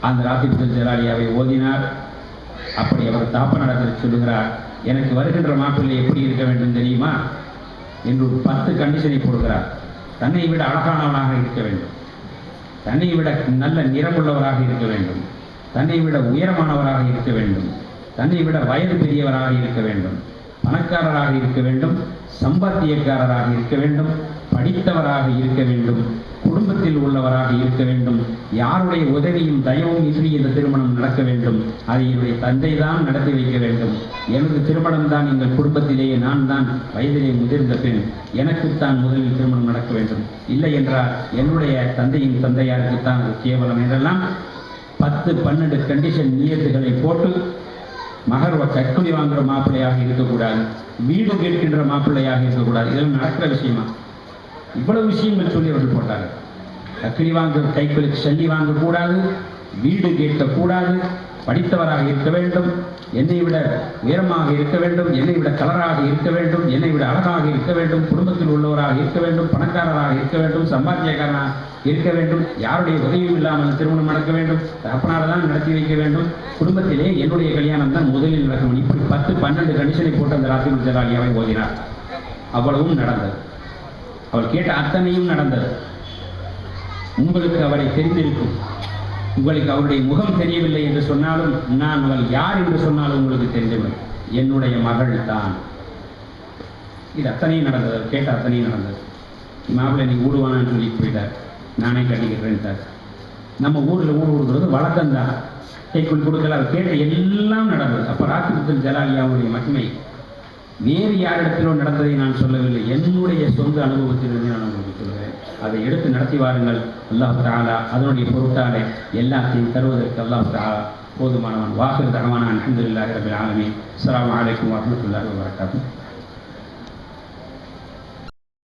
அந்த ராத்திபுல் ஜலாலியாவை ஓதினார். அப்படி அவர் தாப்பநாடத்தில் சொல்லுகிறார் எனக்கு வருகின்ற மாப்பிள்ளை எப்படி இருக்க வேண்டும் தெரியுமா? என்று ஒரு பத்து கண்டிஷனை போடுகிறார். தன்னை விட அழகானவனாக இருக்க வேண்டும். தன்னை விட நல்ல நிறமுள்ளவராக இருக்க வேண்டும். தன்னை விட உயரமானவராக இருக்க வேண்டும். தன்னை விட வயது பெரியவராக இருக்க வேண்டும். பணக்காரராக இருக்க வேண்டும். சம்பாத்தியக்காரராக இருக்க வேண்டும். படித்தவராக இருக்க வேண்டும். குடும்பத்தில் உள்ளவராக இருக்க வேண்டும். யாருடைய உதவியும் தயவும் இன்றி இந்த திருமணம் நடக்க வேண்டும். அதை என்னுடைய தந்தை தான் நடத்தி வைக்க வேண்டும். எனது திருமணம் தான் எங்கள் குடும்பத்திலேயே நான் தான் வயதிலே முதிர்ந்த பெண். எனக்குத்தான் முதலில் திருமணம் நடக்க வேண்டும். இல்லை என்றால் என்னுடைய தந்தையின் தந்தையாருக்குத்தான் அது கேவலம் என்றெல்லாம் பத்து பன்னெண்டு கண்டிஷன் நியத்துகளை போட்டு மகர்வ கற்குடி வாங்குற மாப்பிள்ளையாக இருக்கக்கூடாது. வீடு கேட்கின்ற மாப்பிள்ளையாக இருக்கக்கூடாது. இதெல்லாம் நடக்கிற விஷயமா? இவ்வளவு விஷயங்கள் சொல்லி அவர்கள் போட்டார்கள். கத்திரி வாங்க கைகளுக்கு சல்லி வாங்கக்கூடாது வீடு கேட்கக்கூடாது படித்தவராக இருக்க வேண்டும் என்னை விட உயரமாக இருக்க வேண்டும் என்னை விட கலராக இருக்க வேண்டும் என்னை விட அழகாக இருக்க வேண்டும் குடும்பத்தில் உள்ளவராக இருக்க வேண்டும் பணக்காரராக இருக்க வேண்டும் சம்பாத்தியக்காரனாக இருக்க வேண்டும் யாருடைய உதவியும் இல்லாமல் திருமணம் நடக்க வேண்டும் தகப்பனார் தான் நடத்தி வைக்க வேண்டும். குடும்பத்திலே என்னுடைய கல்யாணம் தான் முதலில் நடக்கும். இப்படி பத்து பன்னெண்டு கண்டிஷனை போட்டு அந்த ராத்திரி ஜலாலியாவை ஓதினார். அவ்வளவும் நடந்தது. அவள் கேட்ட அத்தனையும் நடந்தது. உங்களுக்கு அவளை தெரிந்திருக்கும். உங்களுக்கு அவருடைய முகம் தெரியவில்லை என்று சொன்னாலும் நான் அவள் யார் என்று சொன்னாலும் உங்களுக்கு தெரிந்தவள் என்னுடைய மகள் தான். இது அத்தனையும் நடந்தது. கேட்ட அத்தனையும் நடந்தது. மாப்பிள்ளை நீ ஊடுவானான்னு சொல்லி போயிட்டார். நானே கட்டிக்கிறேன்ட்டார் நம்ம ஊரில் ஊர் கொடுக்குறது வழக்கம்தான் கைக்குள் கொடுக்கல. அவர் கேட்ட எல்லாம் நடந்தது. அப்போ ராத்திரத்தில் ஜலாலியாவுடைய மகிமை வேறு யாரிடத்திலோ நடந்ததை நான் சொல்லவில்லை. என்னுடைய சொந்த அனுபவத்திலிருந்து அதை எடுத்து நடத்தி வாருங்கள். அல்லாஹ் தாலா அதனுடைய பொருட்டாலே எல்லாத்தையும் தருவதற்கு அல்லாஹு தாலா போதுமானவன் வாசல் தகவான அலமதுல்லாஹி ரபில் ஆலமி அஸ்லாம் வலைக்கம் வரமத்துல்லாஹி வரகாத்து